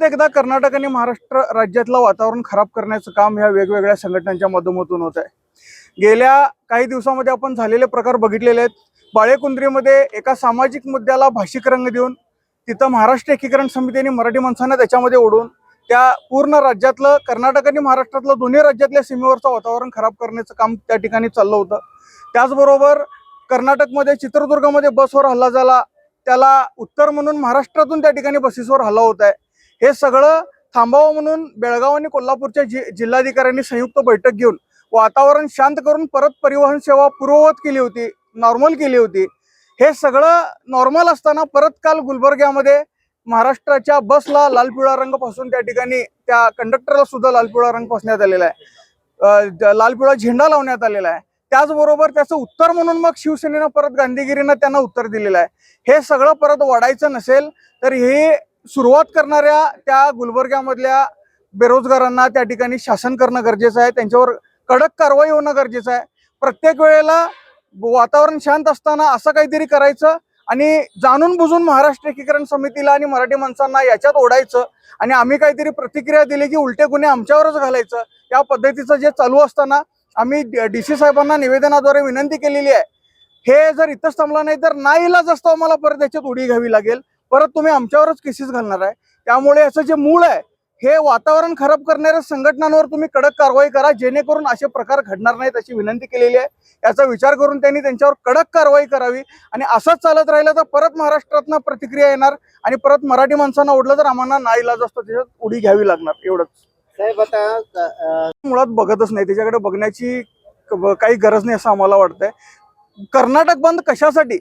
एकदा कर्नाटक आणि महाराष्ट्र राज्यातलं वातावरण खराब करण्याचं काम ह्या वेगवेगळ्या संघटनांच्या माध्यमातून होत आहे. गेल्या काही दिवसामध्ये आपण झालेले प्रकार बघितलेले आहेत. बाळेकुंद्रीमध्ये एका सामाजिक मुद्द्याला भाषिक रंग देऊन तिथं महाराष्ट्र एकीकरण समितीने मराठी माणसांना त्याच्यामध्ये ओढून त्या पूर्ण राज्यातलं कर्नाटक आणि महाराष्ट्रातलं दोन्ही राज्यातल्या सीमेवरचं वातावरण खराब करण्याचं काम त्या ठिकाणी चाललं होतं. त्याचबरोबर कर्नाटकमध्ये चित्रदुर्गमध्ये बसवर हल्ला झाला. त्याला उत्तर म्हणून महाराष्ट्रातून त्या ठिकाणी बसेसवर हल्ला होत आहे. हे सगळं थांबावं म्हणून बेळगाव आणि कोल्हापूरच्या जि जिल्हाधिकाऱ्यांनी संयुक्त बैठक घेऊन वातावरण शांत करून परत परिवहन सेवा पूर्ववत केली होती नॉर्मल केली होती. हे सगळं नॉर्मल असताना परत काल गुलबर्ग्यामध्ये महाराष्ट्राच्या बसला लाल पिवळा रंगपासून त्या ठिकाणी त्या कंडक्टरला सुद्धा लाल पिवळा रंग पासण्यात आलेला आहे. लाल पिवळा झेंडा लावण्यात आलेला आहे. त्याचबरोबर त्याचं उत्तर म्हणून मग शिवसेनेनं परत गांधीगिरीनं त्यांना उत्तर दिलेलं आहे. हे सगळं परत वाढायचं नसेल तर हे सुरुवात करणाऱ्या त्या गुलबर्ग्यामधल्या बेरोजगारांना त्या ठिकाणी शासन करणं गरजेचं आहे. त्यांच्यावर कडक कारवाई होणं गरजेचं आहे. प्रत्येक वेळेला वातावरण शांत असताना असं काहीतरी करायचं आणि जाणून बुजून महाराष्ट्र एकीकरण समितीला आणि मराठी माणसांना याच्यात ओढायचं आणि आम्ही काहीतरी प्रतिक्रिया दिली की उलटे गुन्हे आमच्यावरच घालायचं या पद्धतीचं जे चालू असताना आम्ही डी सी साहेबांना निवेदनाद्वारे विनंती केलेली आहे. हे जर इथंच थांबलं नाही तर नाईलाज असतो आम्हाला परत याच्यात उडी घ्यावी लागेल. परत तुम्ही आमच्यावरच केसेस घालणार आहे. त्यामुळे याचं जे मूळ आहे हे वातावरण खराब करणाऱ्या संघटनांवर तुम्ही कडक कारवाई करा जेणेकरून असे प्रकार घडणार नाहीत अशी विनंती केलेली आहे. याचा विचार करून त्यांनी त्यांच्यावर कडक कारवाई करावी आणि असंच चालत राहिलं तर परत महाराष्ट्रातनं प्रतिक्रिया येणार आणि परत मराठी माणसांना ओढलं तर आम्हाला नाईलाज असतो त्याच्यात उडी घ्यावी लागणार एवढंच. साहेब आता मुळात बघतच नाही त्याच्याकडे बघण्याची काही गरज नाही असं आम्हाला वाटतंय. कर्नाटक बंद कशासाठी?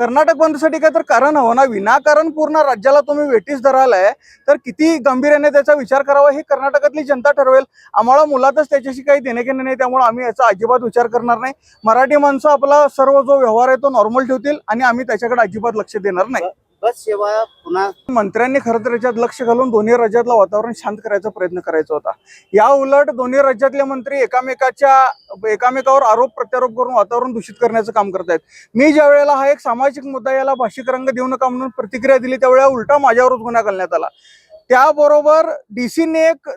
कर्नाटक बंदसाठी काय तर कारण हवं ना? विनाकारण पूर्ण राज्याला तुम्ही वेटीस धरालाय तर किती गंभीर्याने त्याचा विचार करावा हे कर्नाटकातली जनता ठरवेल. आम्हाला मुलातच त्याच्याशी काही देणेघेणे नाही त्यामुळे आम्ही याचा अजिबात विचार करणार नाही. मराठी माणसं आपला सर्व जो व्यवहार आहे तो नॉर्मल ठेवतील आणि आम्ही त्याच्याकडे अजिबात लक्ष देणार नाही. बस सेवा पुन्हा मंत्र्यांनी खरं तर याच्यात लक्ष घालून दोन्ही राज्यातलं वातावरण शांत करायचा प्रयत्न करायचा होता. या उलट दोन्ही राज्यातले मंत्री एकामेकाच्या एकामेकावर आरोप प्रत्यारोप करून वातावरण दूषित करण्याचं काम करतायत. मी ज्या वेळेला हा एक सामाजिक मुद्दा याला भाषिक रंग देऊ नका म्हणून प्रतिक्रिया दिली त्यावेळेला उलटा माझ्यावरच गुन्हा घालण्यात आला. त्याबरोबर डीसीने एक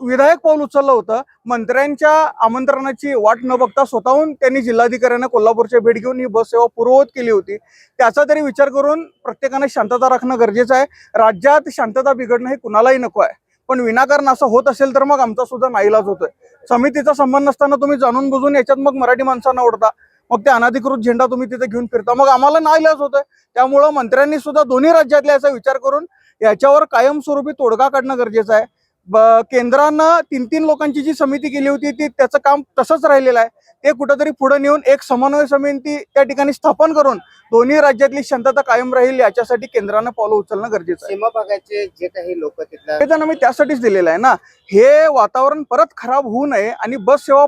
विधायक पाऊल उचललं होतं. मंत्र्यांच्या आमंत्रणाची वाट न बघता स्वतःहून त्यांनी जिल्हाधिकाऱ्यांना कोल्हापूरच्या भेट घेऊन ही बस सेवा पूर्ववत केली होती. त्याचा तरी विचार करून प्रत्येकाने शांतता राखणं गरजेचं आहे. राज्यात शांतता बिघडणं हे कुणालाही नको आहे. पण विनाकारण असं होत असेल तर मग आमचा सुद्धा नाईलाज होतोय. समितीचा संबंध नसताना तुम्ही जाणून बुजून याच्यात मग मराठी माणसांना ओढता. मग ते अनाधिकृत झेंडा तुम्ही तिथे घेऊन फिरता. मग आम्हाला नाईलाज होतोय. त्यामुळं मंत्र्यांनी सुद्धा दोन्ही राज्यातल्या याचा विचार करून याच्यावर कायमस्वरूपी तोडगा काढणं गरजेचं आहे. केंद्रानं तीन तीन लोकांची जी समिती केली होती ती त्याचं काम तसंच राहिलेलं आहे. ते कुठंतरी पुढे नेऊन एक समन्वय समिती त्या ठिकाणी स्थापन करून दोन्ही राज्यातली शांतता कायम राहील याच्यासाठी केंद्रानं पावलं उचलणं गरजेचं आहे. सीमा भागाचे जे काही लोक तिथल्या आम्ही त्यासाठीच दिलेलं आहे ना. हे वातावरण परत खराब होऊ नये आणि बस सेवा